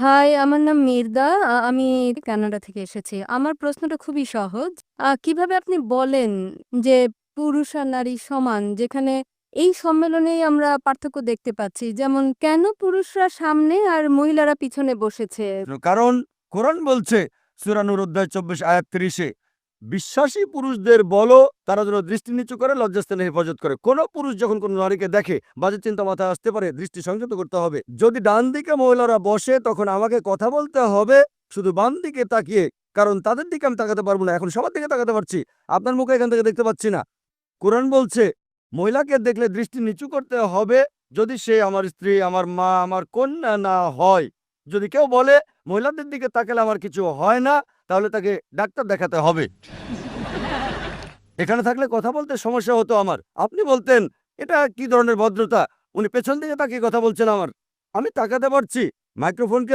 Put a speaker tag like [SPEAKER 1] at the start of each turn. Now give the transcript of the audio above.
[SPEAKER 1] High, আমার নাম মির্দা। আমি কানাডা থেকে এসেছি। আমার প্রশ্নটা খুবই সহজ। কীভাবে আপনি বলেন যে পুরুষ আর নারী সমান? যেখানে এই সম্মেলনেই আমরা পার্থক্য দেখতে পাচ্ছি। যেমন কেন পুরুষরা সামনে আর মহিলারা পিছনে বসেছে?
[SPEAKER 2] কারণ কোরআন বলছে সুরানুর নূর অধ্যায় ২৪ আয়াত ৩০ এ বিশ্বাসী পুরুষদের বলো, তারা যেন দৃষ্টি নিচু করে, লজ্জাস্থানে হেফাজত করে। কোন পুরুষ যখন কোনো নারীকে দেখে, বাজে চিন্তা মাথায় আসতে পারে, দৃষ্টি সংযত করতে হবে। যদি ডান দিকে মহিলারা বসে, তখন আমাকে কথা বলতে হবে, শুধু বাম দিকে তাকিয়ে, কারণ তাদের দিকে আমি তাকাতে পারব না, এখন সবার দিকে তাকাতে পারছি। আপনার মুখে এখান থেকে দেখতে পাচ্ছি না। কোরআন বলছে, মহিলাকে দেখলে দৃষ্টি নিচু করতে হবে, যদি সে আমার স্ত্রী, আমার মা, আমার কন্যা না হয়। যদি কেউ বলে, মহিলাদের দিকে তাকালে আমার কিছু হয় না, তাহলে তাকে ডাক্তার দেখাতে হবে। এখানে থাকলে কথা বলতে সমস্যা হতো আমার। আপনি বলতেন, এটা কি ধরনের ভদ্রতা? উনি পেছন দিকে তাকিয়ে কথা বলছেন আমার। আমি তাকাতে পারছি। মাইক্রোফোনকে